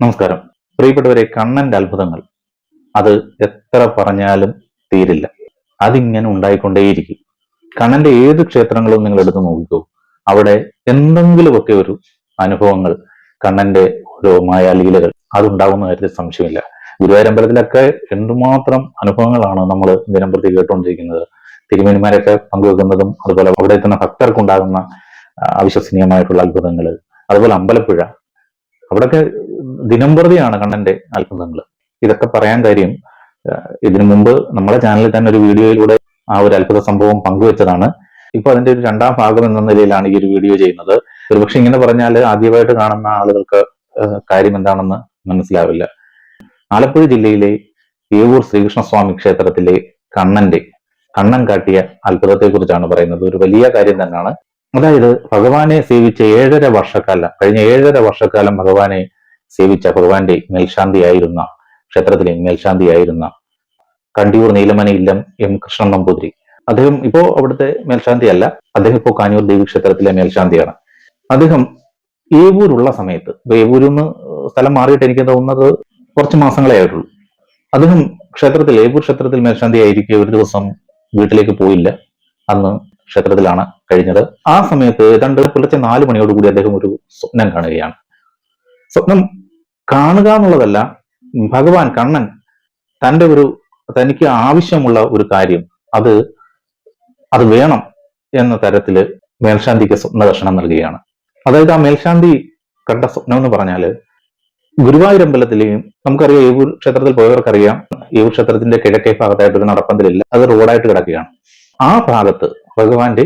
നമസ്കാരം. പ്രിയപ്പെട്ടവരെ കണ്ണന്റെ അത്ഭുതങ്ങൾ. അത് എത്ര പറഞ്ഞാലും തീരില്ല. അതിങ്ങനെ ഉണ്ടായിക്കൊണ്ടേയിരിക്കും. കണ്ണന്റെ ഏത് ക്ഷേത്രങ്ങളും നിങ്ങൾ എടുത്തു നോക്കിക്കോ. അവിടെ എന്തെങ്കിലുമൊക്കെ ഒരു അനുഭവങ്ങൾ കണ്ണന്റെ ഓരോ മായാലീലകൾ അതുണ്ടാവുന്ന കാര്യത്തിൽ സംശയമില്ല. ഗുരുവായൂരമ്പലത്തിലൊക്കെ എന്തുമാത്രം അനുഭവങ്ങളാണ് നമ്മൾ ദിനം പ്രതി കേട്ടുകൊണ്ടിരിക്കുന്നത്. തിരുമേനിമാരൊക്കെ പങ്കുവെക്കുന്നതും അതുപോലെ അവിടെ എത്തുന്ന ഭക്തർക്കുണ്ടാകുന്ന അവിശ്വസനീയമായിട്ടുള്ള അത്ഭുതങ്ങൾ അതുപോലെ അമ്പലപ്പുഴ. ദിനംപ്രതിയാണ് കണ്ണന്റെ അത്ഭുതങ്ങൾ ഇതൊക്കെ പറയാൻ കാര്യം ഇതിനു മുമ്പ് നമ്മുടെ ചാനലിൽ തന്നെ ഒരു വീഡിയോയിലൂടെ ആ ഒരു അത്ഭുത സംഭവം പങ്കുവെച്ചതാണ്. ഇപ്പൊ അതിന്റെ ഒരു രണ്ടാം ഭാഗം എന്ന നിലയിലാണ് ഈ ഒരു വീഡിയോ ചെയ്യുന്നത്. ഒരുപക്ഷെ ഇങ്ങനെ പറഞ്ഞാൽ ആദ്യമായിട്ട് കാണുന്ന ആളുകൾക്ക് കാര്യം എന്താണെന്ന് മനസ്സിലാവില്ല. ആലപ്പുഴ ജില്ലയിലെ ഏവൂർ ശ്രീകൃഷ്ണസ്വാമി ക്ഷേത്രത്തിലെ കണ്ണന്റെ കണ്ണൻ കാട്ടിയ അത്ഭുതത്തെ കുറിച്ചാണ് പറയുന്നത്. ഒരു വലിയ കാര്യം തന്നെയാണ്. അതായത് ഭഗവാനെ സേവിച്ച ഏഴര വർഷക്കാലം കഴിഞ്ഞ ഏഴര വർഷക്കാലം ഭഗവാനെ സേവിച്ച ഭഗവാന്റെ മേൽശാന്തിയായിരുന്ന ക്ഷേത്രത്തിലെ മേൽശാന്തിയായിരുന്ന കണ്ടിയൂർ നീലമന ഇല്ലം എം കൃഷ്ണൻ നമ്പൂതിരി. അദ്ദേഹം ഇപ്പോ അവിടുത്തെ മേൽശാന്തി അല്ല അദ്ദേഹം ഇപ്പോ കാഞ്ഞൂർ ദേവി ക്ഷേത്രത്തിലെ മേൽശാന്തിയാണ്. അദ്ദേഹം ഏവൂരുള്ള സമയത്ത് ഏവൂരിൽ നിന്ന് സ്ഥലം മാറിയിട്ട് എനിക്ക് തോന്നുന്നത് കുറച്ച് മാസങ്ങളെ ആയിട്ടുള്ളൂ. അദ്ദേഹം ക്ഷേത്രത്തിൽ ഏവൂർ ക്ഷേത്രത്തിൽ മേൽശാന്തി ആയിരിക്കും ഒരു ദിവസം വീട്ടിലേക്ക് പോയില്ല. അന്ന് ക്ഷേത്രത്തിലാണ് കഴിഞ്ഞത്. ആ സമയത്ത് ഏതാണ്ട് പുലർച്ചെ നാല് മണിയോടുകൂടി അദ്ദേഹം ഒരു സ്വപ്നം കാണുകയാണ്. സ്വപ്നം കാണുക എന്നുള്ളതല്ല ഭഗവാൻ കണ്ണൻ തന്റെ ഒരു തനിക്ക് ആവശ്യമുള്ള ഒരു കാര്യം. അത് അത് വേണം എന്ന തരത്തിൽ മേൽശാന്തിക്ക് സ്വപ്ന ദർശനം നൽകുകയാണ്. അതായത് ആ മേൽശാന്തി കണ്ട സ്വപ്നം എന്ന് പറഞ്ഞാൽ ഗുരുവായൂരമ്പലത്തിലെയും നമുക്കറിയാം ഏവൂർ ക്ഷേത്രത്തിൽ പോയവർക്കറിയാം ഏവൂർ ക്ഷേത്രത്തിന്റെ കിഴക്കേ ഭാഗത്തായിട്ട് ഒരു നടപ്പന്തലില്ല അത് റോഡായിട്ട് കിടക്കുകയാണ്. ആ ഭാഗത്ത് ഭഗവാന്റെ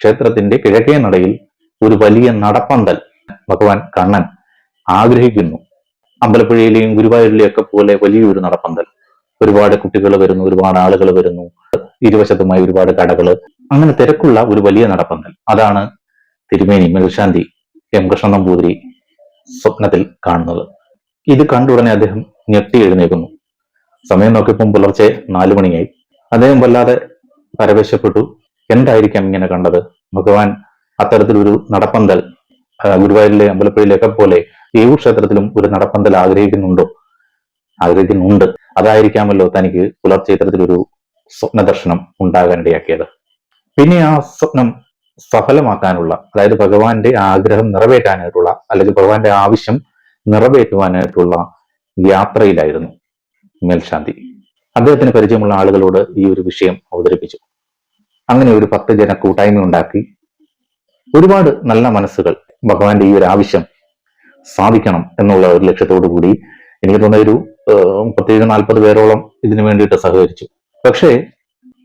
ക്ഷേത്രത്തിന്റെ കിഴക്കേ നടയിൽ ഒരു വലിയ നടപ്പന്തൽ ഭഗവാൻ കണ്ണൻ ആഗ്രഹിക്കുന്നു. അമ്പലപ്പുഴയിലെയും ഗുരുവായൂരിലെയും ഒക്കെ പോലെ വലിയൊരു നടപ്പന്തൽ. ഒരുപാട് കുട്ടികൾ വരുന്നു ഒരുപാട് ആളുകൾ വരുന്നു. ഇരുവശത്തുമായി ഒരുപാട് കടകൾ. അങ്ങനെ തിരക്കുള്ള ഒരു വലിയ നടപ്പന്തൽ. അതാണ് തിരുമേനി മേൽശാന്തി എം കൃഷ്ണൻ നമ്പൂതിരി സ്വപ്നത്തിൽ കാണുന്നത്. ഇത് കണ്ടുടനെ അദ്ദേഹം ഞെട്ടി എഴുന്നേക്കുന്നു സമയം നോക്കിയപ്പം പുലർച്ചെ നാലു മണിയായി. അദ്ദേഹം വല്ലാതെ പരവേശപ്പെട്ടു. എന്തായിരിക്കാം ഇങ്ങനെ കണ്ടത്? ഭഗവാൻ അത്തരത്തിലൊരു നടപ്പന്തൽ ഗുരുവായൂരിലെ അമ്പലപ്പുഴയിലൊക്കെ പോലെ ഏവൂർ ക്ഷേത്രത്തിലും ഒരു നടപ്പന്തൽ ആഗ്രഹിക്കുന്നുണ്ടോ? ആഗ്രഹിക്കുന്നുണ്ട്. അതായിരിക്കാമല്ലോ തനിക്ക് പുലർച്ചെ ഇത്തരത്തിലൊരു സ്വപ്ന ദർശനം ഉണ്ടാകാനിടയാക്കിയത്. പിന്നെ ആ സ്വപ്നം സഫലമാക്കാനുള്ള അതായത് ഭഗവാന്റെ ആഗ്രഹം നിറവേറ്റാനായിട്ടുള്ള അല്ലെങ്കിൽ ഭഗവാന്റെ ആവശ്യം നിറവേറ്റുവാനായിട്ടുള്ള യാത്രയിലായിരുന്നു മേൽശാന്തി. അദ്ദേഹത്തിന് പരിചയമുള്ള ആളുകളോട് ഈ ഒരു വിഷയം അവതരിപ്പിച്ചു. അങ്ങനെ ഒരു പത്ത് ജന കൂട്ടായ്മ ഉണ്ടാക്കി ഒരുപാട് നല്ല മനസ്സുകൾ ഭഗവാന്റെ ഈ ഒരു ആവശ്യം സാധിക്കണം എന്നുള്ള ഒരു ലക്ഷ്യത്തോടു കൂടി എനിക്ക് തോന്നുന്ന ഒരു പ്രത്യേക നാൽപ്പത് പേരോളം ഇതിനു വേണ്ടിയിട്ട് സഹകരിച്ചു. പക്ഷേ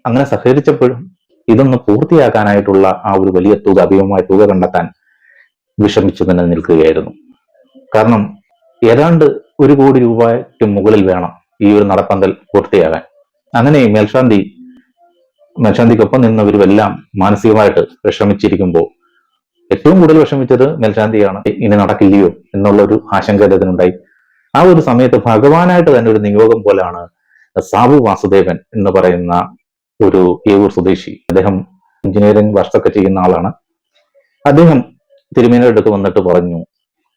അങ്ങനെ സഹകരിച്ചപ്പോഴും ഇതൊന്ന് പൂർത്തിയാക്കാനായിട്ടുള്ള ആ ഒരു വലിയ തുക അധികമായ തുക കണ്ടെത്താൻ വിഷമിച്ചു തന്നെ നിൽക്കുകയായിരുന്നു. കാരണം ഏതാണ്ട് ഒരു കോടി രൂപയ്ക്ക് മുകളിൽ വേണം ഈ ഒരു നടപ്പന്തൽ പൂർത്തിയാകാൻ. അങ്ങനെ മേൽശാന്തി മേൽശാന്തിക്കൊപ്പം നിന്നവരുമെല്ലാം മാനസികമായിട്ട് വിഷമിച്ചിരിക്കുമ്പോൾ ഏറ്റവും കൂടുതൽ വിഷമിച്ചത് മേൽശാന്തിയാണ് ഇനി നടക്കില്ലയോ എന്നുള്ള ഒരു ആശങ്ക അദ്ദേഹത്തിനുണ്ടായി. ആ ഒരു സമയത്ത് ഭഗവാനായിട്ട് തന്നെ ഒരു നിയോഗം പോലാണ് സാബു വാസുദേവൻ എന്ന് പറയുന്ന ഒരു ഏവൂർ സ്വദേശി. അദ്ദേഹം എഞ്ചിനീയറിംഗ് വർക്കൊക്കെ ചെയ്യുന്ന ആളാണ്. അദ്ദേഹം തിരുമേനിയുടെ അടുത്ത് വന്നിട്ട് പറഞ്ഞു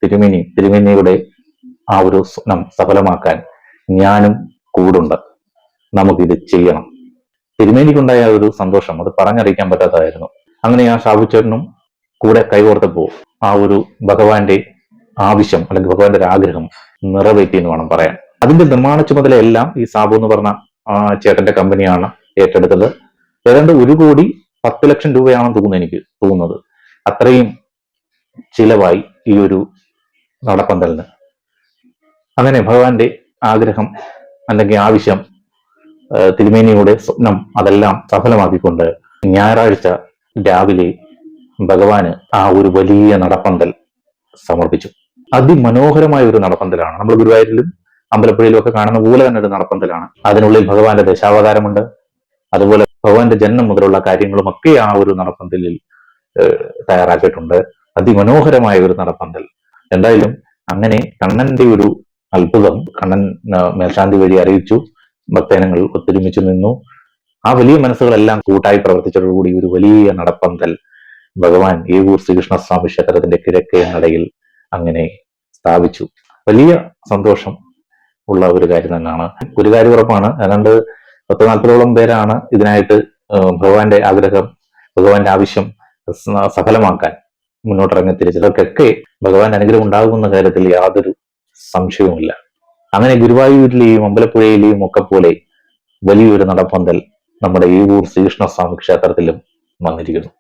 തിരുമേനി തിരുമേനിയുടെ ആ ഒരു സ്വപ്നം സഫലമാക്കാൻ ഞാനും കൂടുണ്ട്. നമുക്കിത് ചെയ്യണം. തിരുമേനിക്കുണ്ടായ ഒരു സന്തോഷം അത് പറഞ്ഞറിയിക്കാൻ പറ്റാത്തതായിരുന്നു. അങ്ങനെ ആ ഷാബുച്ചേട്ടനും കൂടെ കൈകോർത്തപ്പോ ആ ഒരു ഭഗവാന്റെ ആവശ്യം അല്ലെങ്കിൽ ഭഗവാന്റെ ഒരു ആഗ്രഹം നിറവേറ്റി എന്ന് വേണം പറയാൻ. അതിന്റെ നിർമ്മാണ ചുമതല എല്ലാം ഈ സാബു എന്ന് പറഞ്ഞ ചേട്ടന്റെ കമ്പനിയാണ് ഏറ്റെടുത്തത്. ഏതാണ്ട് ഒരു കോടി പത്ത് ലക്ഷം രൂപയാണെന്ന് തോന്നുന്നു എനിക്ക് തോന്നുന്നത്. അത്രയും ചിലവായി ഈ ഒരു നടപ്പന്തലിന്. അങ്ങനെ ഭഗവാന്റെ ആഗ്രഹം അല്ലെങ്കിൽ ആവശ്യം തിരുമേനിയുടെ സ്വപ്നം അതെല്ലാം സഫലമാക്കിക്കൊണ്ട് ഞായറാഴ്ച രാവിലെ ഭഗവാന് ആ ഒരു വലിയ നടപ്പന്തൽ സമർപ്പിച്ചു. അതിമനോഹരമായ ഒരു നടപ്പന്തലാണ്. നമ്മൾ ഗുരുവായൂരിലും അമ്പലപ്പുഴയിലും ഒക്കെ കാണുന്ന പോലെ തന്നെ ഒരു നടപ്പന്തലാണ്. അതിനുള്ളിൽ ഭഗവാന്റെ ദശാവതാരമുണ്ട്. അതുപോലെ ഭഗവാന്റെ ജന്മം മുതലുള്ള കാര്യങ്ങളും ഒക്കെ ആ ഒരു നടപ്പന്തലിൽ തയ്യാറാക്കിയിട്ടുണ്ട്. അതിമനോഹരമായ ഒരു നടപ്പന്തൽ. എന്തായാലും അങ്ങനെ കണ്ണന്റെ ഒരു അത്ഭുതം കണ്ണൻ മേൽശാന്തി വഴി അറിയിച്ചു. ഭക്തജനങ്ങൾ ഒത്തൊരുമിച്ച് നിന്നു. ആ വലിയ മനസ്സുകളെല്ലാം കൂട്ടായി പ്രവർത്തിച്ചതോടുകൂടി ഒരു വലിയ നടപ്പന്തൽ ഭഗവാൻ ഏവൂർ ശ്രീകൃഷ്ണ ശ്രീകൃഷ്ണസ്വാമി ക്ഷേത്രത്തിന്റെ കിഴക്കേ നടയിൽ അങ്ങനെ സ്ഥാപിച്ചു. വലിയ സന്തോഷം ഉള്ള ഒരു കാര്യം തന്നെയാണ്. ഒരു കാര്യം ഉറപ്പാണ് ഏതാണ്ട് പത്ത് നാൽപ്പതോളം പേരാണ് ഇതിനായിട്ട് ഭഗവാന്റെ ആഗ്രഹം ഭഗവാന്റെ ആവശ്യം സഫലമാക്കാൻ മുന്നോട്ടിറങ്ങി തിരിച്ചതൊക്കെ ഭഗവാൻ അനുഗ്രഹം ഉണ്ടാകുമെന്ന കാര്യത്തിൽ യാതൊരു സംശയവുമില്ല. അങ്ങനെ ഗുരുവായൂരിലെയും അമ്പലപ്പുഴയിലെയും ഒക്കെ പോലെ വലിയൊരു നടപ്പന്തൽ നമ്മുടെ ഈവൂർ ശ്രീകൃഷ്ണസ്വാമി ക്ഷേത്രത്തിലും വന്നിരിക്കുന്നു.